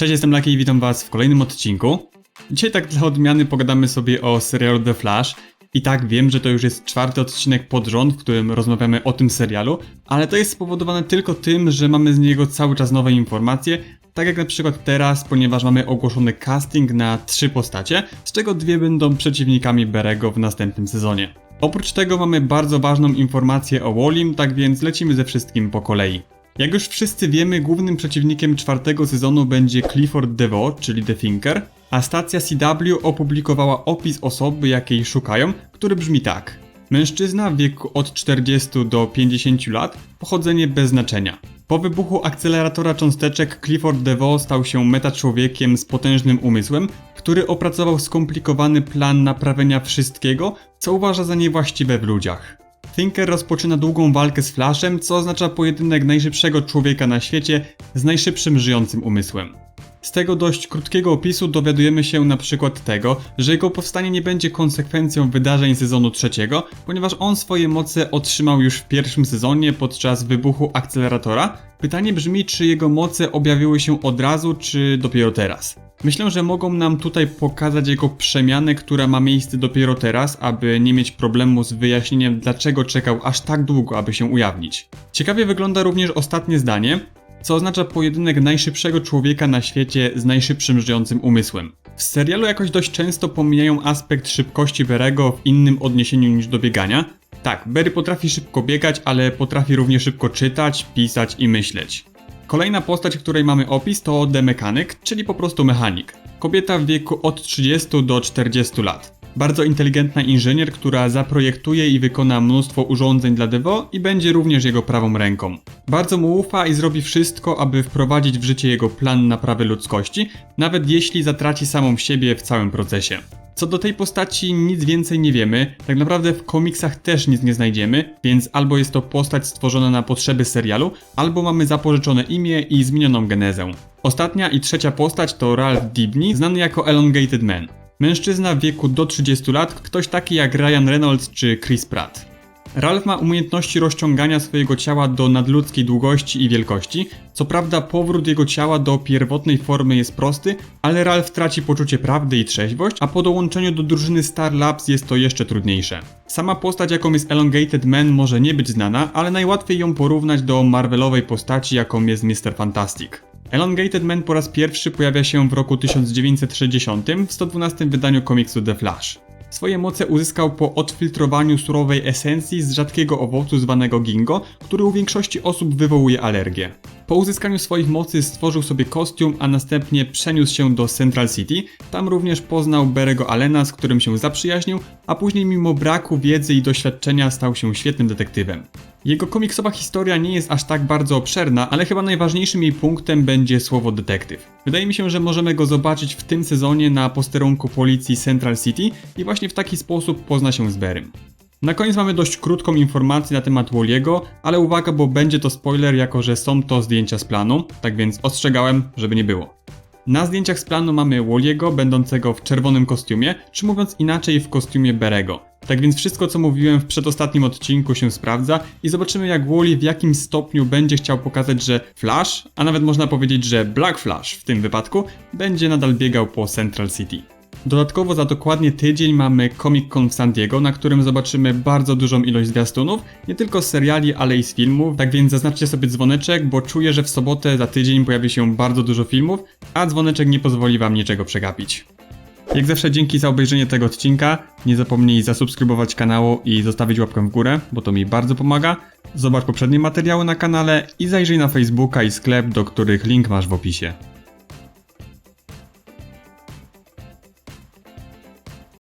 Cześć, jestem Laki i witam was w kolejnym odcinku. Dzisiaj tak dla odmiany pogadamy sobie o serialu The Flash. I tak wiem, że to już jest czwarty odcinek pod rząd, w którym rozmawiamy o tym serialu, ale to jest spowodowane tylko tym, że mamy z niego cały czas nowe informacje, tak jak na przykład teraz, ponieważ mamy ogłoszony casting na trzy postacie, z czego dwie będą przeciwnikami Berego w następnym sezonie. Oprócz tego mamy bardzo ważną informację o Wallim, tak więc lecimy ze wszystkim po kolei. Jak już wszyscy wiemy, głównym przeciwnikiem czwartego sezonu będzie Clifford DeVoe, czyli The Thinker, a stacja CW opublikowała opis osoby, jakiej szukają, który brzmi tak. Mężczyzna w wieku od 40 do 50 lat, pochodzenie bez znaczenia. Po wybuchu akceleratora cząsteczek Clifford DeVoe stał się metaczłowiekiem z potężnym umysłem, który opracował skomplikowany plan naprawienia wszystkiego, co uważa za niewłaściwe w ludziach. Rozpoczyna długą walkę z Flashem, co oznacza pojedynek najszybszego człowieka na świecie z najszybszym żyjącym umysłem. Z tego dość krótkiego opisu dowiadujemy się na przykład tego, że jego powstanie nie będzie konsekwencją wydarzeń sezonu trzeciego, ponieważ on swoje moce otrzymał już w pierwszym sezonie podczas wybuchu akceleratora. Pytanie brzmi, czy jego moce objawiły się od razu, czy dopiero teraz. Myślę, że mogą nam tutaj pokazać jego przemianę, która ma miejsce dopiero teraz, aby nie mieć problemu z wyjaśnieniem, dlaczego czekał aż tak długo, aby się ujawnić. Ciekawie wygląda również ostatnie zdanie, co oznacza pojedynek najszybszego człowieka na świecie z najszybszym żyjącym umysłem. W serialu jakoś dość często pomijają aspekt szybkości Berego w innym odniesieniu niż do biegania. Tak, Berry potrafi szybko biegać, ale potrafi równie szybko czytać, pisać i myśleć. Kolejna postać, której mamy opis to The Mechanic, czyli po prostu mechanik. Kobieta w wieku od 30 do 40 lat. Bardzo inteligentna inżynier, która zaprojektuje i wykona mnóstwo urządzeń dla Devo i będzie również jego prawą ręką. Bardzo mu ufa i zrobi wszystko, aby wprowadzić w życie jego plan naprawy ludzkości, nawet jeśli zatraci samą siebie w całym procesie. Co do tej postaci nic więcej nie wiemy, tak naprawdę w komiksach też nic nie znajdziemy, więc albo jest to postać stworzona na potrzeby serialu, albo mamy zapożyczone imię i zmienioną genezę. Ostatnia i trzecia postać to Ralph Dibny, znany jako Elongated Man. Mężczyzna w wieku do 30 lat, ktoś taki jak Ryan Reynolds czy Chris Pratt. Ralph ma umiejętności rozciągania swojego ciała do nadludzkiej długości i wielkości. Co prawda powrót jego ciała do pierwotnej formy jest prosty, ale Ralph traci poczucie prawdy i trzeźwość, a po dołączeniu do drużyny Star Labs jest to jeszcze trudniejsze. Sama postać jaką jest Elongated Man może nie być znana, ale najłatwiej ją porównać do Marvelowej postaci jaką jest Mr. Fantastic. Elongated Man po raz pierwszy pojawia się w roku 1960 w 112 wydaniu komiksu The Flash. Swoje moce uzyskał po odfiltrowaniu surowej esencji z rzadkiego owocu zwanego gingo, który u większości osób wywołuje alergię. Po uzyskaniu swoich mocy stworzył sobie kostium, a następnie przeniósł się do Central City. Tam również poznał Berego Allena, z którym się zaprzyjaźnił, a później mimo braku wiedzy i doświadczenia stał się świetnym detektywem. Jego komiksowa historia nie jest aż tak bardzo obszerna, ale chyba najważniejszym jej punktem będzie słowo detektyw. Wydaje mi się, że możemy go zobaczyć w tym sezonie na posterunku policji Central City i właśnie w taki sposób pozna się z Berym. Na koniec mamy dość krótką informację na temat Walliego, ale uwaga, bo będzie to spoiler, jako że są to zdjęcia z planu, tak więc ostrzegałem, żeby nie było. Na zdjęciach z planu mamy Walliego, będącego w czerwonym kostiumie, czy mówiąc inaczej w kostiumie Berego. Tak więc wszystko co mówiłem w przedostatnim odcinku się sprawdza i zobaczymy jak Wally w jakim stopniu będzie chciał pokazać, że Flash, a nawet można powiedzieć, że Black Flash w tym wypadku, będzie nadal biegał po Central City. Dodatkowo za dokładnie tydzień mamy Comic Con w San Diego, na którym zobaczymy bardzo dużą ilość zwiastunów, nie tylko z seriali, ale i z filmów, tak więc zaznaczcie sobie dzwoneczek, bo czuję, że w sobotę za tydzień pojawi się bardzo dużo filmów, a dzwoneczek nie pozwoli wam niczego przegapić. Jak zawsze dzięki za obejrzenie tego odcinka, nie zapomnij zasubskrybować kanału i zostawić łapkę w górę, bo to mi bardzo pomaga. Zobacz poprzednie materiały na kanale i zajrzyj na Facebooka i sklep, do których link masz w opisie.